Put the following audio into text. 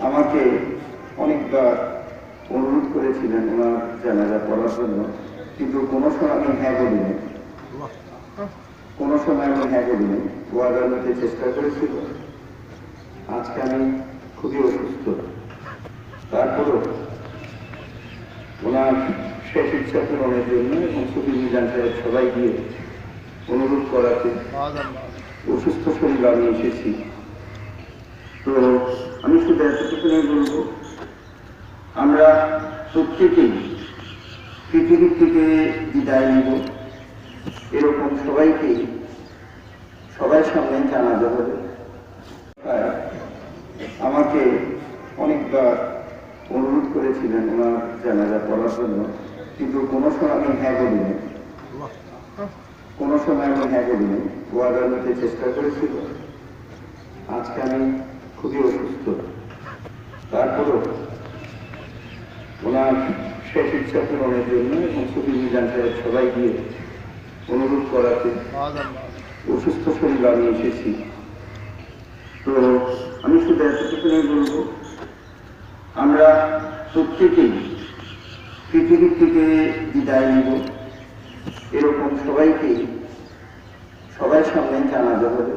আমাকে অনেকবার অনুরোধ করেছিলেন ওনার জানাজা পড়ার জন্য কিন্তু কোনো সময় আমি হ্যাঁ বলিনি। কোনো সময় আমি হ্যাঁ বলিনি। ওয়াদা নিতে চেষ্টা করেছিল। আজকে আমি খুবই অসুস্থ। তারপরও ওনার শেষ ইচ্ছা পূরণের জন্য এবং সুফি মিজান সাহেব সবাই গিয়ে অনুরোধ করাতে অসুস্থ শরীর আমি এসেছি। আমি শুধু এতটুকুনি বলব, আমরা প্রত্যেকেই পৃথিবীর থেকে বিদায় নেব। এরকম সবাইকে সবাই সামনে হবে তাই আমাকে অনেকবার অনুরোধ করেছিলেন ওনার জানাজা পড়ার জন্য, কিন্তু কোনো সময় আমি হ্যাঁ বলিনি। কোনো সময় আমি হ্যাঁ বলিনি। ওয়াদা নিতে চেষ্টা করেছিল। আজকে আমি খুবই অসুস্থ। তারপরও ওনার শেষ ইচ্ছা পূরণের জন্য এবং সুফি মিজান সাহেব সবাই গিয়ে অনুরোধ করাতে অসুস্থ শরীর আমি এসেছি। তো আমি শুধু এতটুকুনি বলব, আমরা প্রত্যেকেই পৃথিবীর থেকে বিদায় নেব। এরকম সবাইকে সবার সামনে জানাতে হবে।